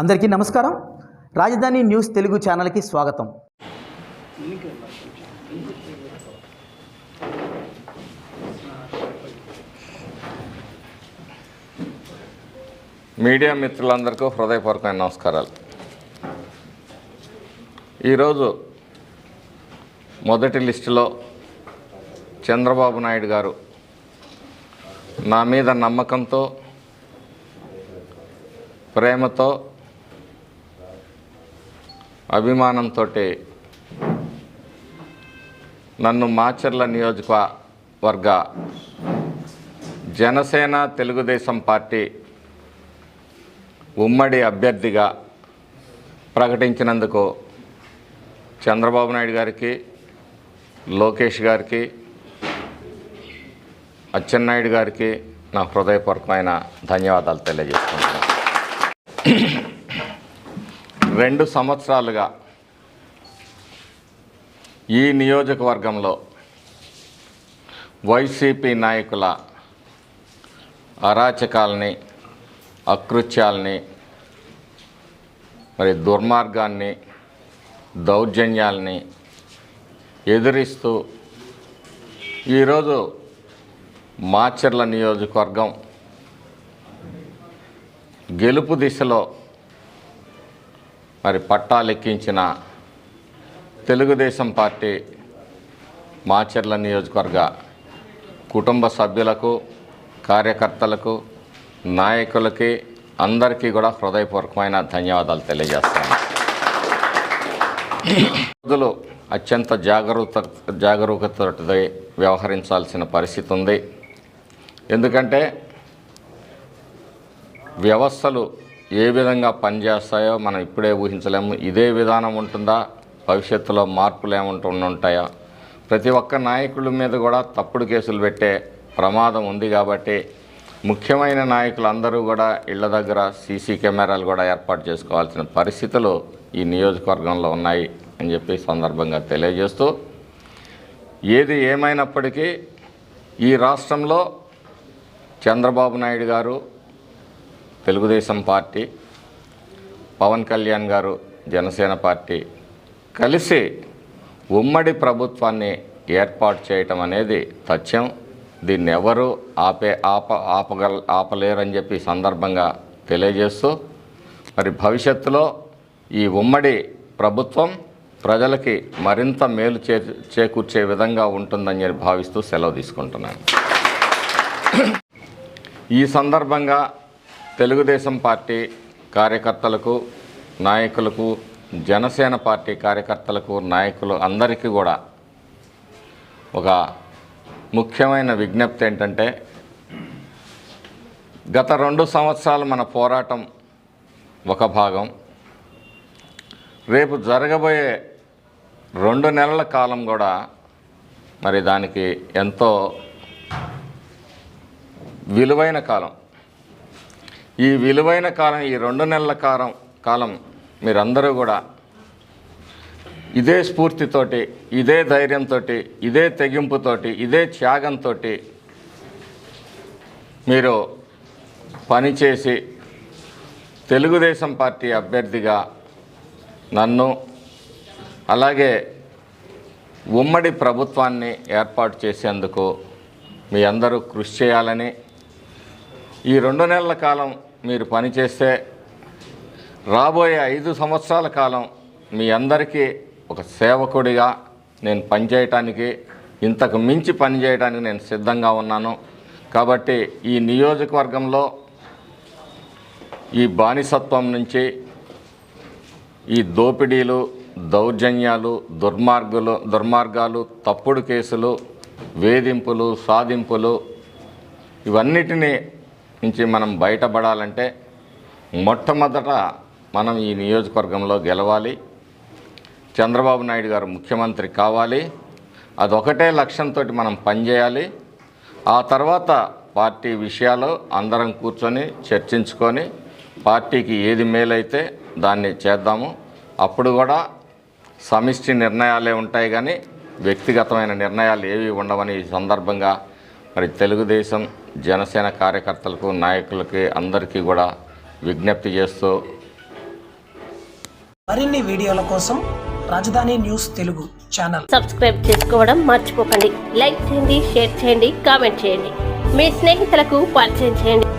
అందరికీ నమస్కారం. రాజధాని న్యూస్ తెలుగు ఛానల్కి స్వాగతం. మీడియా మిత్రులందరికీ హృదయపూర్వకమైన నమస్కారాలు. ఈరోజు మొదటి లిస్టులో చంద్రబాబు నాయుడు గారు నా మీద నమ్మకంతో ప్రేమతో అభిమానంతో నన్ను మాచర్ల నియోజకవర్గ జనసేన తెలుగుదేశం పార్టీ ఉమ్మడి అభ్యర్థిగా ప్రకటించినందుకు చంద్రబాబు నాయుడు గారికి లోకేష్ గారికి అచ్చెన్నాయుడు గారికి నా హృదయపూర్వకమైన ధన్యవాదాలు తెలియజేసుకుంటున్నాను. రెండు సంవత్సరాలుగా ఈ నియోజకవర్గంలో వైసీపీ నాయకుల అరాచకాలని అకృత్యాలని మరి దుర్మార్గాన్ని దౌర్జన్యాల్ని ఎదిరిస్తూ ఈరోజు మాచర్ల నియోజకవర్గం గెలుపు దిశలో మరి పట్టా లెక్కించిన తెలుగుదేశం పార్టీ మాచర్ల నియోజకవర్గ కుటుంబ సభ్యులకు కార్యకర్తలకు నాయకులకి అందరికీ కూడా హృదయపూర్వకమైన ధన్యవాదాలు తెలియజేస్తాను రోజులు అత్యంత జాగరూకత జాగరూకతతో వ్యవహరించాల్సిన పరిస్థితి ఉంది. ఎందుకంటే వ్యవస్థలు ఏ విధంగా పనిచేస్తాయో మనం ఇప్పుడే ఊహించలేము. ఇదే విధానం ఉంటుందా? భవిష్యత్తులో మార్పులు ఏముంటు ఉంటాయా? ప్రతి ఒక్క నాయకుల మీద కూడా తప్పుడు కేసులు పెట్టే ప్రమాదం ఉంది కాబట్టి ముఖ్యమైన నాయకులు అందరూ కూడా ఇళ్ళ దగ్గర సీసీ కెమెరాలు కూడా ఏర్పాటు చేసుకోవాల్సిన పరిస్థితులు ఈ నియోజకవర్గంలో ఉన్నాయి అని చెప్పి సందర్భంగా తెలియజేస్తూ ఏది ఏమైనప్పటికీ ఈ రాష్ట్రంలో చంద్రబాబు నాయుడు గారు తెలుగుదేశం పార్టీ పవన్ కళ్యాణ్ గారు జనసేన పార్టీ కలిసి ఉమ్మడి ప్రభుత్వాన్ని ఏర్పాటు చేయటం అనేది తథ్యం. దీన్ని ఎవరు ఆపే ఆప ఆపగల ఆపలేరని చెప్పి సందర్భంగా తెలియజేస్తూ మరి భవిష్యత్తులో ఈ ఉమ్మడి ప్రభుత్వం ప్రజలకి మరింత మేలు చే చేకూర్చే విధంగా ఉంటుందని చెప్పి భావిస్తూ సెలవు తీసుకుంటున్నాను. ఈ సందర్భంగా తెలుగుదేశం పార్టీ కార్యకర్తలకు నాయకులకు జనసేన పార్టీ కార్యకర్తలకు నాయకులు అందరికీ కూడా ఒక ముఖ్యమైన విజ్ఞప్తి ఏంటంటే గత రెండు సంవత్సరాలు మన పోరాటం ఒక భాగం. రేపు జరగబోయే రెండు నెలల కాలం కూడా మరి దానికి ఎంతో విలువైన కాలం. ఈ విలువైన కాలం ఈ రెండు నెలల కాలం కాలం మీరందరూ కూడా ఇదే స్ఫూర్తితోటి ఇదే ధైర్యంతో ఇదే తెగింపుతోటి ఇదే త్యాగంతో మీరు పనిచేసి తెలుగుదేశం పార్టీ అభ్యర్థిగా నన్ను అలాగే ఉమ్మడి ప్రభుత్వాన్ని ఏర్పాటు చేసేందుకు మీ అందరూ కృషి చేయాలని ఈ రెండు నెలల కాలం మీరు పనిచేస్తే రాబోయే ఐదు సంవత్సరాల కాలం మీ అందరికీ ఒక సేవకుడిగా నేను పనిచేయటానికి ఇంతకు మించి పనిచేయడానికి నేను సిద్ధంగా ఉన్నాను. కాబట్టి ఈ నియోజకవర్గంలో ఈ బానిసత్వం నుంచి ఈ దోపిడీలు దౌర్జన్యాలు దుర్మార్గులు దుర్మార్గాలు తప్పుడు కేసులు వేధింపులు సాధింపులు ఇవన్నిటినీ నుంచి మనం బయటపడాలంటే మొట్టమొదట మనం ఈ నియోజకవర్గంలో గెలవాలి. చంద్రబాబు నాయుడు గారు ముఖ్యమంత్రి కావాలి. అదొకటే లక్ష్యంతో మనం పనిచేయాలి. ఆ తర్వాత పార్టీ విషయాలు అందరం కూర్చొని చర్చించుకొని పార్టీకి ఏది మేలైతే దాన్ని చేద్దాము. అప్పుడు కూడా సమిష్టి నిర్ణయాలే ఉంటాయి కానీ వ్యక్తిగతమైన నిర్ణయాలు ఏవి ఉండవని ఈ సందర్భంగా మరి తెలుగుదేశం జనసేన కార్యకర్తలకు నాయకులకి అందరికీ కూడా విజ్ఞప్తి చేస్తూ మరిన్ని వీడియోల కోసం రాజధాని న్యూస్ తెలుగు ఛానల్. సబ్స్క్రైబ్ చేసుకోవడం మర్చిపోకండి. లైక్ చేయండి షేర్ చేయండి కామెంట్ చేయండి. మీ స్నేహితులకు పరిచయం చేయండి.